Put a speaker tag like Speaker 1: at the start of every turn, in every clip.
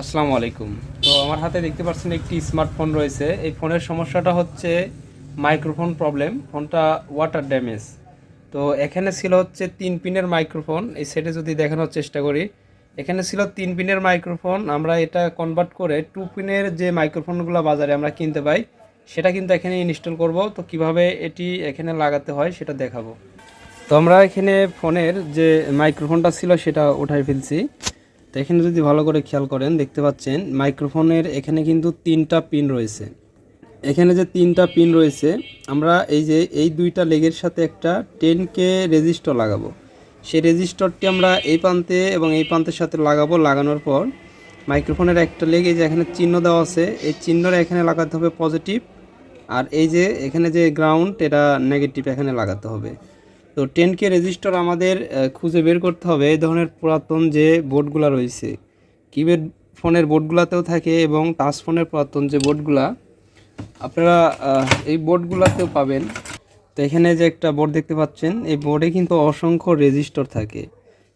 Speaker 1: আসসালামু আলাইকুম। তো আমার হাতে দেখতে পাচ্ছেন একটি স্মার্টফোন রয়েছে। এই ফোনের সমস্যাটা হচ্ছে মাইক্রোফোন প্রবলেম ফোনটা ওয়াটার ড্যামেজ তো এখানে ছিল হচ্ছে তিন পিনের মাইক্রোফোন এই সেটে যদি দেখানোর চেষ্টা করি, এখানে ছিল তিন পিনের মাইক্রোফোন আমরা এটা কনভার্ট করে টু পিনের যে মাইক্রোফোনগুলো বাজারে আমরা কিনতে পাই, সেটা কিন্তু এখানে ইনস্টল করব। তো কীভাবে এটি এখানে লাগাতে হয় সেটা দেখাবো। তো আমরা এখানে ফোনের যে মাইক্রোফোনটা ছিল সেটা উঠাই ফেলছি। তো এখানে যদি ভালো করে খেয়াল করেন, দেখতে পাচ্ছেন মাইক্রোফোনের এখানে কিন্তু তিনটা পিন রয়েছে। এখানে যে তিনটা পিন রয়েছে, আমরা এই যে এই দুইটা লেগের সাথে একটা টেন কে রেজিস্টার লাগাবো। সেই রেজিস্টারটি আমরা এই প্রান্তে এবং এই প্রান্তের সাথে লাগাবো। লাগানোর পর মাইক্রোফোনের একটা লেগ এই যে এখানে চিহ্ন দেওয়া আছে, এই চিহ্নটা এখানে লাগাতে হবে পজিটিভ। আর এই যে এখানে যে গ্রাউন্ড, এটা নেগেটিভ এখানে লাগাতে হবে। তো টেন কে রেজিস্টার আমাদের খুঁজে বের করতে হবে এই ধরনের পুরাতন যে বোর্ডগুলো রয়েছে। কিপ্যাড ফোনের বোর্ডগুলোতেও থাকে এবং টাচ ফোনের পুরাতন যে বোর্ডগুলা আপনারা এই বোর্ডগুলোতেও পাবেন। তো এখানে যে একটা বোর্ড দেখতে পাচ্ছেন, এই বোর্ডে কিন্তু অসংখ্য রেজিস্টার থাকে।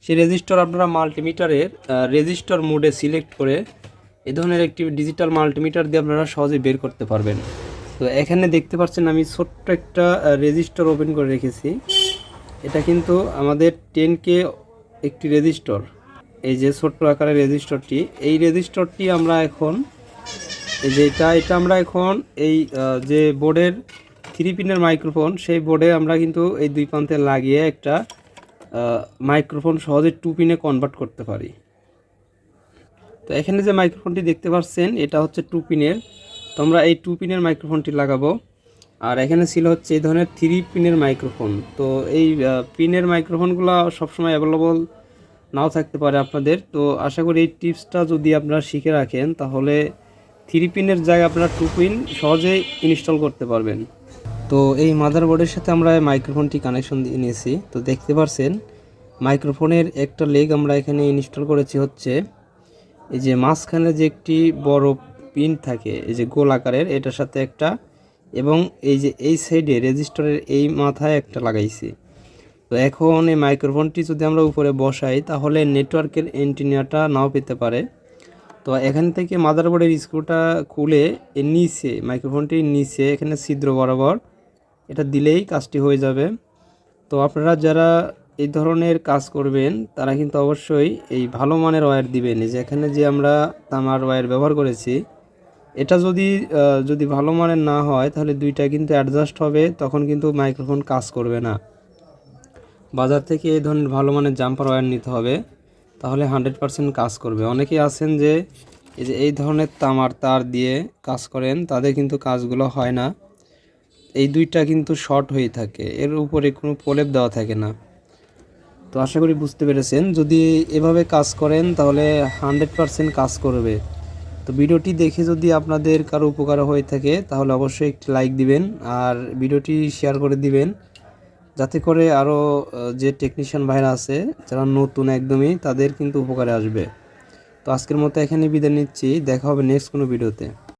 Speaker 1: সেই রেজিস্টার আপনারা মাল্টিমিটারের রেজিস্টার মোডে সিলেক্ট করে এ ধরনের একটি ডিজিটাল মাল্টিমিটার দিয়ে আপনারা সহজে বের করতে পারবেন। তো এখানে দেখতে পাচ্ছেন আমি ছোট্ট একটা রেজিস্টার ওপেন করে রেখেছি। এটা কিন্তু আমাদের টেন কে একটি রেজিস্টর এই যে ছোট্ট আকারের রেজিস্টরটি এই রেজিস্টরটি আমরা এখন, এই যে এটা এটা আমরা এখন এই যে বোর্ডের থ্রি পিনের মাইক্রোফোন সেই বোর্ডে আমরা কিন্তু এই দুই প্রান্তে লাগিয়ে একটা মাইক্রোফোন সহজে টু পিনে কনভার্ট করতে পারি। তো এখানে যে মাইক্রোফোনটি দেখতে পাচ্ছেন, এটা হচ্ছে টু পিনের তো আমরা এই টু পিনের মাইক্রোফোনটি লাগাবো। আর এখানে ছিল হচ্ছে এই ধরনের থ্রি পিনের মাইক্রোফোন তো এই পিনের মাইক্রোফোনগুলো সবসময় অ্যাভেলেবল নাও থাকতে পারে আপনাদের। তো আশা করি এই টিপসটা যদি আপনারা শিখে রাখেন, তাহলে থ্রি পিনের জায়গায় আপনারা টু পিন সহজেই ইনস্টল করতে পারবেন। তো এই মাদারবোর্ডের সাথে আমরা মাইক্রোফোনটি কানেকশন দিয়ে নিয়েছি। তো দেখতে পারছেন মাইক্রোফোনের একটা লেগ আমরা এখানে ইনস্টল করেছি হচ্ছে, এই যে মাঝখানে যে একটি বড় পিন থাকে, এই যে গোল আকারের, এটার সাথে একটা এবং এই যে এই সাইডে রেজিস্টারের এই মাথায় একটা লাগাইছি। তো এখন এই মাইক্রোফোনটি যদি আমরা উপরে বসাই, তাহলে নেটওয়ার্কের এন্টিনিয়াটা নাও পেতে পারে। তো এখান থেকে মাদারবোর্ডের স্ক্রুটা খুলে এর নিচে, মাইক্রোফোনটির নিচে, এখানে ছিদ্র বরাবর এটা দিলেই কাজটি হয়ে যাবে। তো আপনারা যারা এই ধরনের কাজ করবেন, তারা কিন্তু অবশ্যই এই ভালো মানের ওয়্যার দিবেন। এই যে এখানে যে আমরা তামার ওয়্যার ব্যবহার করেছি এটা যদি যদি ভালো মানের না হয়, তাহলে দুইটা কিন্তু অ্যাডজাস্ট হবে, তখন কিন্তু মাইক্রোফোন কাজ করবে না। বাজার থেকে এই ধরনের ভালো মানের জাম্পার ওয়্যার নিতে হবে, তাহলে হান্ড্রেড পারসেন্ট কাজ করবে। অনেকেই আছেন যে, এই যে এই ধরনের তামার তার দিয়ে কাজ করেন, তাদের কিন্তু কাজগুলো হয় না। এই দুইটা কিন্তু শর্ট হয়ে থাকে, এর উপরে কোনো প্রলেপ দেওয়া থাকে না। তো আশা করি বুঝতে পেরেছেন, যদি এভাবে কাজ করেন, তাহলে হান্ড্রেড পারসেন্ট কাজ করবে। তো ভিডিওটি দেখে যদি আপনাদের কারও উপকার হয়ে থাকে, তাহলে অবশ্যই একটি লাইক দিবেন আর ভিডিওটি শেয়ার করে দিবেন। যাতে করে আরও যে টেকনিশিয়ান ভাইরা আছে, যারা নতুন একদমই, তাদের কিন্তু উপকারে আসবে। তো আজকের মতো এখানে বিদায় নিচ্ছি। দেখা হবে নেক্সট কোনো ভিডিওতে